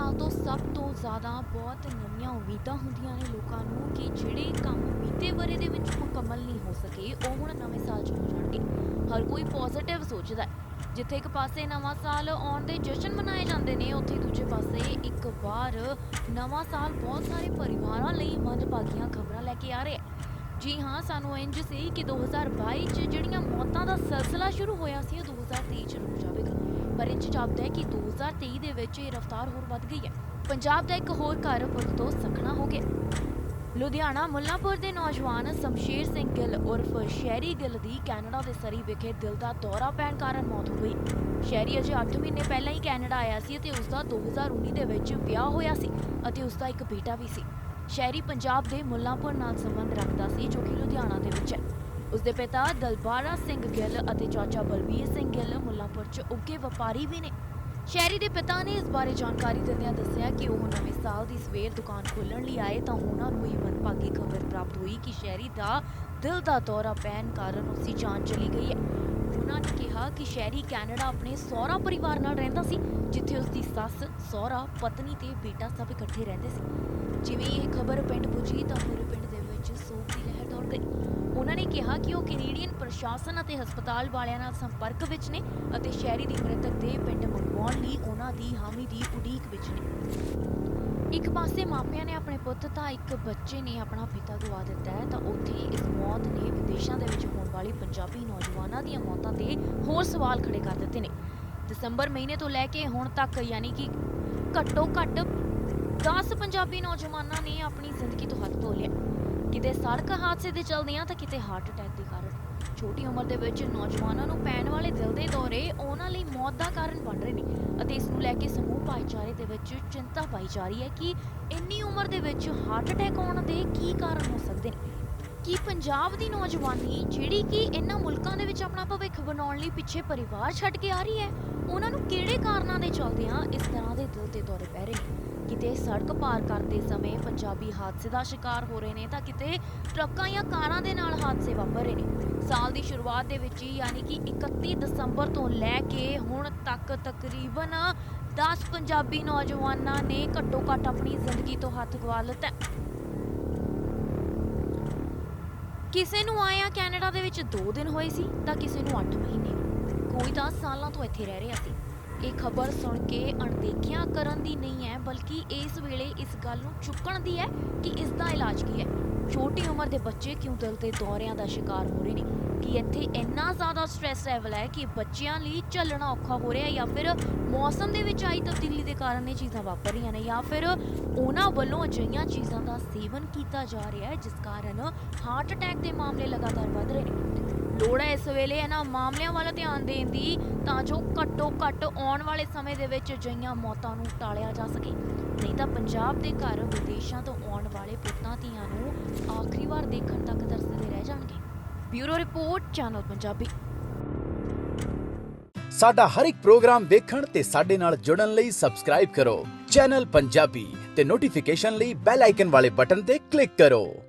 ਸਾਲ ਤੋਂ ਸਭ ਤੋਂ ਜ਼ਿਆਦਾ ਬਹੁਤ ਨਵੀਆਂ ਉਮੀਦਾਂ ਹੁੰਦੀਆਂ ਨੇ ਲੋਕਾਂ ਨੂੰ ਕਿ ਜਿਹੜੇ ਕੰਮ ਬੀਤੇ ਵਰੇ ਦੇ ਵਿੱਚ ਮੁਕੰਮਲ ਨਹੀਂ ਹੋ ਸਕੇ, ਉਹ ਹੁਣ ਨਵੇਂ ਸਾਲ 'ਚ ਹੋ ਜਾਣਗੇ। ਹਰ ਕੋਈ ਪੋਜ਼ਿਟਿਵ ਸੋਚਦਾ ਹੈ। ਜਿੱਥੇ ਇੱਕ ਪਾਸੇ ਨਵਾਂ ਸਾਲ ਆਉਣ ਦੇ ਜਸ਼ਨ ਮਨਾਏ ਜਾਂਦੇ ਨੇ, ਉੱਥੇ ਦੂਜੇ ਪਾਸੇ ਇੱਕ ਵਾਰ ਨਵਾਂ ਸਾਲ ਬਹੁਤ ਸਾਰੇ ਪਰਿਵਾਰਾਂ ਲਈ ਮੰਦਭਾਗੀਆਂ ਖਬਰਾਂ ਲੈ ਕੇ ਆ ਰਿਹਾ ਹੈ। ਜੀ ਹਾਂ, ਸਾਨੂੰ ਇੰਜ ਸੀ ਕਿ 2022 ਚ ਜਿਹੜੀਆਂ ਮੌਤਾਂ ਦਾ ਸਿਲਸਿਲਾ ਸ਼ੁਰੂ ਹੋਇਆ ਸੀ, ਉਹ 2023 ਚ ਰੁਕ ਜਾਵੇਗਾ। ਪਰ ਇੰਜ ਜਾਪਦਾ ਹੈ ਕਿ 2023 ਦੇ ਵਿੱਚ ਇਹ ਰਫ਼ਤਾਰ ਹੋਰ ਵੱਧ ਗਈ ਹੈ। ਪੰਜਾਬ ਦਾ ਇੱਕ ਹੋਰ ਘਰ ਪੁੱਤ ਤੋਂ ਸਖਣਾ ਹੋ ਗਿਆ। ਲੁਧਿਆਣਾ, ਮੁੱਲਾਂਪੁਰ ਦੇ ਨੌਜਵਾਨ ਸ਼ਮਸ਼ੇਰ ਸਿੰਘ ਗਿੱਲ ਉਰਫ ਸ਼ਹਿਰੀ ਗਿੱਲ ਦੀ ਕੈਨੇਡਾ ਦੇ ਸਰੀ ਵਿਖੇ ਦਿਲ ਦਾ ਦੌਰਾ ਪੈਣ ਕਾਰਨ ਮੌਤ ਹੋ ਗਈ। ਸ਼ਹਿਰੀ ਅਜੇ 8 ਮਹੀਨੇ ਪਹਿਲਾਂ ਹੀ ਕੈਨੇਡਾ ਆਇਆ ਸੀ ਅਤੇ ਉਸ ਦਾ 2019 ਦੇ ਵਿੱਚ ਵਿਆਹ ਹੋਇਆ ਸੀ ਅਤੇ ਉਸ ਦਾ ਇੱਕ ਬੇਟਾ ਵੀ ਸੀ। ਸ਼ਹਿਰੀ ਪੰਜਾਬ ਦੇ ਮੁੱਲਾਂਪੁਰ ਨਾਲ ਸੰਬੰਧ ਰੱਖਦਾ ਸੀ ਜੋ ਕਿ ਲੁਧਿਆਣਾ ਦੇ ਵਿੱਚ ਹੈ। ਉਸ ਦੇ ਪਿਤਾ ਦਲਬਾਰਾ ਸਿੰਘ ਗਿੱਲ ਅਤੇ ਚਾਚਾ ਬਲਬੀਰ ਸਿੰਘ ਗਿੱਲ ਮੁੱਲਾਂਪੁਰ 'ਚ ਉੱਗੇ ਵਪਾਰੀ ਵੀ ਨੇ। ਸ਼ਹਿਰੀ ਦੇ ਪਿਤਾ ਨੇ ਇਸ ਬਾਰੇ ਜਾਣਕਾਰੀ ਦਿੰਦਿਆਂ ਦੱਸਿਆ ਕਿ ਉਹ ਨਵੇਂ ਸਾਲ ਦੀ ਸਵੇਰ ਦੁਕਾਨ ਖੋਲਣ ਲਈ ਆਏ ਤਾਂ ਉਹਨਾਂ ਨੂੰ ਇਹ ਮੰਦਭਾਗੀ ਖਬਰ ਪ੍ਰਾਪਤ ਹੋਈ ਕਿ ਸ਼ਹਿਰੀ ਦਾ ਦਿਲ ਦਾ ਦੌਰਾ ਪੈਣ ਕਾਰਨ ਉਸ ਦੀ ਜਾਨ ਚਲੀ ਗਈ ਹੈ। ਉਹਨਾਂ ਨੇ ਕਿਹਾ ਕਿ ਸ਼ਹਿਰੀ ਕੈਨੇਡਾ ਆਪਣੇ ਸਹੁਰਾ ਪਰਿਵਾਰ ਨਾਲ ਰਹਿੰਦਾ ਸੀ, ਜਿੱਥੇ ਉਸ ਦੀ ਸੱਸ, ਸਹੁਰਾ, ਪਤਨੀ ਤੇ ਬੇਟਾ ਸਭ ਇਕੱਠੇ ਰਹਿੰਦੇ ਸੀ। ਜਿਵੇਂ ਇਹ ਖਬਰ ਪਿੰਡ ਪੁੱਜੀ ਤਾਂ ਪੂਰੇ ਪਿੰਡ ਦੇ ਵਿੱਚ ਸੋਗ ਦੀ ਲਹਿਰ ਦੌੜ ਗਈ। ਉਹਨਾਂ ਨੇ ਕਿਹਾ ਕਿ ਉਹ ਕੈਨੇਡੀਅਨ ਪ੍ਰਸ਼ਾਸਨ ਅਤੇ ਹਸਪਤਾਲ ਵਾਲਿਆਂ ਨਾਲ ਸੰਪਰਕ ਵਿੱਚ ਨੇ ਅਤੇ ਸ਼ਹਿਰੀ ਦੀ ਮ੍ਰਿਤਕ ਦੇ ਪਿੰਡ ਮੰਗਵਾਉਣ ਲਈ ਉਹਨਾਂ ਦੀ ਹਾਮੀ ਦੀ ਉਡੀਕ ਵਿੱਚ ਨੇ। ਇੱਕ ਪਾਸੇ ਮਾਪਿਆਂ ਨੇ ਆਪਣੇ ਪੁੱਤ ਤਾਂ ਇੱਕ ਬੱਚੇ ਨੇ ਆਪਣਾ ਪਿਤਾ ਗਵਾ ਦਿੱਤਾ ਹੈ, ਤਾਂ ਉੱਥੇ ਇਸ ਮੌਤ ਨੇ ਵਿਦੇਸ਼ਾਂ ਦੇ ਵਿੱਚ ਹੋਣ ਵਾਲੀ ਪੰਜਾਬੀ ਨੌਜਵਾਨਾਂ ਦੀਆਂ ਮੌਤਾਂ ਤੇ ਹੋਰ ਸਵਾਲ ਖੜੇ ਕਰ ਦਿੱਤੇ ਨੇ। ਦਸੰਬਰ ਮਹੀਨੇ ਤੋਂ ਲੈ ਕੇ ਹੁਣ ਤੱਕ ਯਾਨੀ ਕਿ ਘੱਟੋ ਘੱਟ 10 ਪੰਜਾਬੀ ਨੌਜਵਾਨਾਂ ਨੇ ਆਪਣੀ ਜ਼ਿੰਦਗੀ ਤੋਂ ਹੱਥ ਧੋ ਲਿਆ। ਕਿਤੇ ਸੜਕ ਹਾਦਸੇ ਦੇ ਚਲਦਿਆਂ ਤਾਂ ਕਿਤੇ ਹਾਰਟ ਅਟੈਕ ਦੇ ਕਾਰਨ। ਛੋਟੀ ਉਮਰ ਦੇ ਵਿੱਚ ਨੌਜਵਾਨਾਂ ਨੂੰ ਪੈਣ ਵਾਲੇ ਦਿਲ ਦੇ ਦੌਰੇ ਉਹਨਾਂ ਲਈ ਮੌਤ ਦਾ ਕਾਰਨ ਬਣ ਰਹੇ ਨੇ ਅਤੇ ਇਸ ਨੂੰ ਲੈ ਕੇ ਸਮੂਹ ਭਾਈਚਾਰੇ ਦੇ ਵਿੱਚ ਚਿੰਤਾ ਪਾਈ ਜਾ ਰਹੀ ਹੈ ਕਿ ਇੰਨੀ ਉਮਰ ਦੇ ਵਿੱਚ ਹਾਰਟ ਅਟੈਕ ਆਉਣ ਦੇ ਕੀ ਕਾਰਨ ਹੋ ਸਕਦੇ ਨੇ? ਕੀ ਪੰਜਾਬ ਦੀ ਨੌਜਵਾਨੀ, ਜਿਹੜੀ ਕਿ ਇਹਨਾਂ ਮੁਲਕਾਂ ਦੇ ਵਿੱਚ ਆਪਣਾ ਭਵਿੱਖ ਬਣਾਉਣ ਲਈ ਪਿੱਛੇ ਪਰਿਵਾਰ ਛੱਡ ਕੇ ਆ ਰਹੀ ਹੈ, ਉਹਨਾਂ ਨੂੰ ਕਿਹੜੇ ਕਾਰਨਾਂ ਦੇ ਚਲਦਿਆਂ ਇਸ ਤਰ੍ਹਾਂ ਦੇ ਦਿਲ ਦੇ ਦੌਰੇ ਪੈ ਰਹੇ ਨੇ? ਕਿਤੇ ਸੜਕ ਪਾਰ ਕਰਦੇ ਸਮੇਂ ਪੰਜਾਬੀ ਹਾਦਸੇ ਦਾ ਸ਼ਿਕਾਰ ਹੋ ਰਹੇ ਨੇ ਤਾਂ ਕਿਤੇ ਟਰੱਕਾਂ ਜਾਂ ਕਾਰਾਂ ਦੇ ਨਾਲ ਹਾਦਸੇ ਵਾਪਰ ਰਹੇ ਨੇ। ਸਾਲ ਦੀ ਸ਼ੁਰੂਆਤ ਦੇ ਵਿੱਚ ਹੀ ਯਾਨੀ ਕਿ 31 ਦਸੰਬਰ ਤੋਂ ਲੈ ਕੇ ਹੁਣ ਤੱਕ ਤਕਰੀਬਨ 10 ਪੰਜਾਬੀ ਨੌਜਵਾਨਾਂ ਨੇ ਘੱਟੋ ਘੱਟ ਆਪਣੀ ਜ਼ਿੰਦਗੀ ਤੋਂ ਹੱਥ ਗਵਾ ਲਿੱਤਾ ਕਿਸੇ ਨੂੰ ਆਇਆ ਕੈਨੇਡਾ ਦੇ ਵਿੱਚ 2 ਦਿਨ ਹੋਏ ਸੀ ਤਾਂ ਕਿਸੇ ਨੂੰ 8 ਮਹੀਨੇ। ਕੋਈ ਤਾਂ ਸਾਲਾਂ ਤੋਂ ਇੱਥੇ ਰਹਿ ਰਿਹਾ ਸੀ। ਇਹ ਖਬਰ ਸੁਣ ਕੇ ਅਣਦੇਖਿਆ ਕਰਨ ਦੀ ਨਹੀਂ ਹੈ, ਬਲਕਿ ਇਸ ਵੇਲੇ ਇਸ ਗੱਲ ਨੂੰ ਚੁੱਕਣ ਦੀ ਹੈ ਕਿ ਇਸ ਦਾ ਇਲਾਜ ਕੀ ਹੈ। ਛੋਟੀ ਉਮਰ ਦੇ ਬੱਚੇ ਕਿਉਂ ਦਿਲ ਦੇ ਦੌਰਿਆਂ ਦਾ ਸ਼ਿਕਾਰ ਹੋ ਰਹੇ ਨੇ? ਕਿ ਇੱਥੇ ਇੰਨਾ ਜ਼ਿਆਦਾ ਸਟ੍ਰੈਸ ਲੈਵਲ ਹੈ ਕਿ ਬੱਚਿਆਂ ਲਈ ਚੱਲਣਾ ਔਖਾ ਹੋ ਰਿਹਾ ਜਾਂ ਫਿਰ ਮੌਸਮ ਦੇ ਵਿੱਚ ਆਈ ਤਬਦੀਲੀ ਦੇ ਕਾਰਨ ਇਹ ਚੀਜ਼ਾਂ ਵਾਪਰ ਰਹੀਆਂ ਨੇ ਜਾਂ ਫਿਰ ਉਹਨਾਂ ਵੱਲੋਂ ਅਜਿਹੀਆਂ ਚੀਜ਼ਾਂ ਦਾ ਸੇਵਨ ਕੀਤਾ ਜਾ ਰਿਹਾ ਹੈ, ਜਿਸ ਕਾਰਨ ਹਾਰਟ ਅਟੈਕ ਦੇ ਮਾਮਲੇ ਲਗਾਤਾਰ ਵਧ ਰਹੇ ਨੇ। ਲੋੜ ਹੈ ਇਸ ਵੇਲੇ ਇਹਨਾਂ ਮਾਮਲਿਆਂ ਵੱਲ ਧਿਆਨ ਦੇਣ ਦੀ, ਤਾਂ ਜੋ ਘੱਟੋ ਘੱਟ ਆਉਣ ਵਾਲੇ ਸਮੇਂ ਦੇ ਵਿੱਚ ਅਜਿਹੀਆਂ ਮੌਤਾਂ ਨੂੰ ਟਾਲਿਆ ਜਾ ਸਕੇ। ਨਹੀਂ ਤਾਂ ਪੰਜਾਬ ਦੇ ਘਰ ਵਿਦੇਸ਼ਾਂ ਤੋਂ ਆਉਣ ਵਾਲੇ ਪੁੱਤਾਂ, ਧੀਆਂ ਨੂੰ ਆਖਰੀ ਵਾਰ ਦੇਖਣ ਤੱਕ ਤਰਸਦੇ ਰਹਿ ਜਾਣਗੇ। Bureau report, channel Punjabi. ਸਾਡਾ ਹਰ ਇੱਕ ਪ੍ਰੋਗਰਾਮ ਦੇਖਣ ਤੇ ਸਾਡੇ ਨਾਲ ਜੁੜਨ ਲਈ ਸਬਸਕ੍ਰਾਈਬ ਕਰੋ। ਚੈਨਲ ਪੰਜਾਬੀ ਤੇ ਨੋਟੀਫਿਕੇਸ਼ਨ ਲਈ ਬੈਲ ਆਈਕਨ ਵਾਲੇ ਬਟਨ ਤੇ ਕਲਿੱਕ ਕਰੋ।